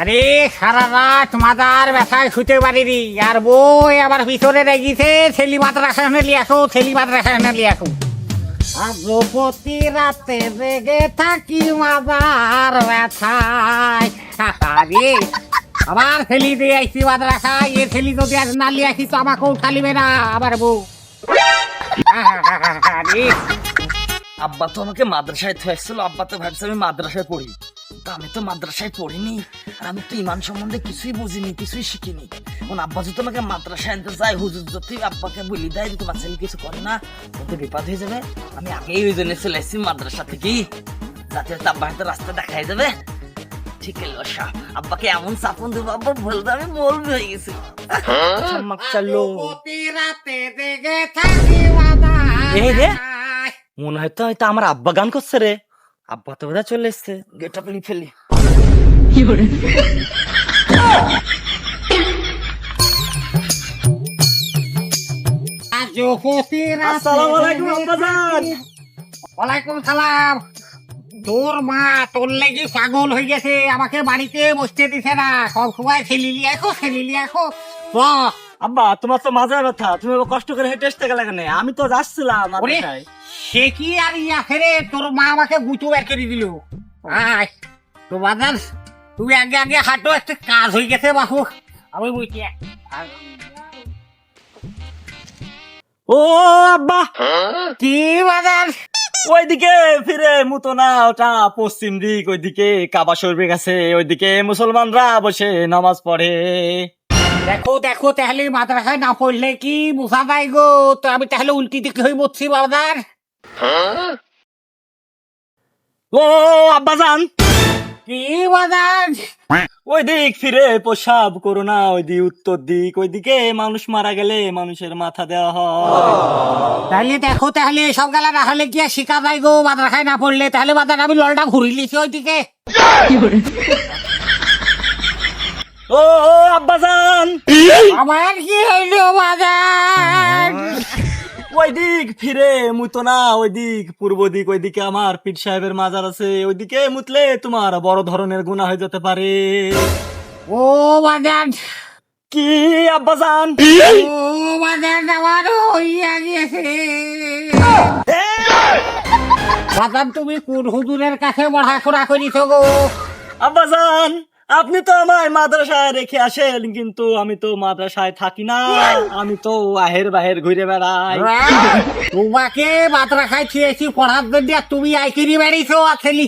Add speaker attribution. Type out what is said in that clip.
Speaker 1: আরে সারা রাত মাদার ব্যথায় শুতে পারিনি। আর বই আবার ভিতরে রেগিছে ছেলি মাদ্রাসা নিয়ে আসো, ছেলি আজ প্রতি রাতে রেগে থাকি মাদার ব্যথায়। আরে, আবার ছেলি দিয়ে আইসি মাদ্রাসা এ ছেলি যদি আজ না লিয়ে আসি তো আমাকেও ঠালিবে না, আবার বউ।
Speaker 2: আব্বা তো আমাকে মাদ্রাসায় থাকছিল আব্বা তো ভাবছে আমি মাদ্রাসায় পড়ি। আমি তো মাদ্রাসায় পড়িনি। আর আমি তো ইমান সম্বন্ধে কিছুই বুঝিনি কিছুই শিখিনি। এখন আব্বা যদি আমাকে মাদ্রাসায় আনতে চায় হুজুর যদি আব্বাকে বলি দেয় যে তোমার ছেলে কিছু করে না তো বিপদ হয়ে যাবে। আমি আগেই ওই জন্য চলে এসেছি মাদ্রাসা থেকেই। যাতে আব্বা হয়তো রাস্তা দেখাই যাবে ঠিক এলো আব্বাকে এমন চাপন দেবো আব্বা বলবে আমি মরবি হয়ে গেছি। রে।
Speaker 1: ব্যথায়।
Speaker 2: মনে হয় তো হয়তো আমার আব্বা গান করছে রে। আব্বা তো বোধহয় চলে এসছে। গেট আপ ফেলি
Speaker 1: ওয়ালাইকুম সালাম। তোর মা তোর লেগে পাগল হয়ে গেছে আমাকে বাড়িতে বসতে দিছে না। সব সময় ছেলিলি এখন ছেলিলি এখন
Speaker 2: আব্বা তোমার তো মাজার ব্যথা। তুমি কষ্ট করে হেঁটে আসতে গেলে কেন? আমি তো যাচ্ছিলাম।
Speaker 1: সে কি আর ইয়া ফেরে তোর মা আমাকে গুঁতো বের করে দিল। আয় তো বাজার তুই আগে আগে হাঁটো একটা কাজ হয়ে গেছে বাহু আমি বুঝছি
Speaker 2: ও আব্বা
Speaker 1: কি বাজার
Speaker 2: ওইদিকে ফিরে মুতো না ওটা পশ্চিম দিক ওইদিকে কাবা শরীফের কাছে ওইদিকে মুসলমানরা বসে নামাজ পড়ে।
Speaker 1: দেখো দেখো তাহলে মাদ্রাসায় না পড়লে কি বোঝা যায় গো? তো আমি তাহলে উল্টি দিকে হয়ে বসছি বাজার
Speaker 2: ও
Speaker 1: কি বাজার
Speaker 2: ওই দিক ফিরে প্রসাব করো না ওই দিক উত্তর দিক ওইদিকে মানুষ মারা গেলে মানুষের মাথা দেওয়া হয়।
Speaker 1: তাহলে দেখো তাহলে সব গেলা না হলে কি আর শিখা যায় গো মাদ্রাসায় না পড়লে তাহলে বাজার আমি ললটা ঘুরি লিছি ওইদিকে।
Speaker 2: ও ও আব্বা যান
Speaker 1: আমার কি হইল বাজার
Speaker 2: ওই দিক ফিরে মুতো না ওই দিক পূর্ব দিক ওইদিকে আমার পীর সাহেবের মাজার আছে ওইদিকে মুতলে তোমার বড় ধরনের গুণা হয়ে যেতে পারে।
Speaker 1: ও বাজার
Speaker 2: কি আব্বা যান
Speaker 1: ও বাজার আমার হইয়া গেছে বাজার তুমি কোন হুজুরের কাছে পড়াশোনা করিছ গো?
Speaker 2: আব্বা যান আপনি তো আমার মাদ্রাসায় রেখে আসেন, কিন্তু আমি তো মাদ্রাসায় থাকি না। আমি তো আহের বাহের ঘুরে বেড়াই।
Speaker 1: তোমাকে মাদ্রাসায় খেয়েছি, পড়ার জন্য তুমি আইকিরি বেড়িছো আছেলি।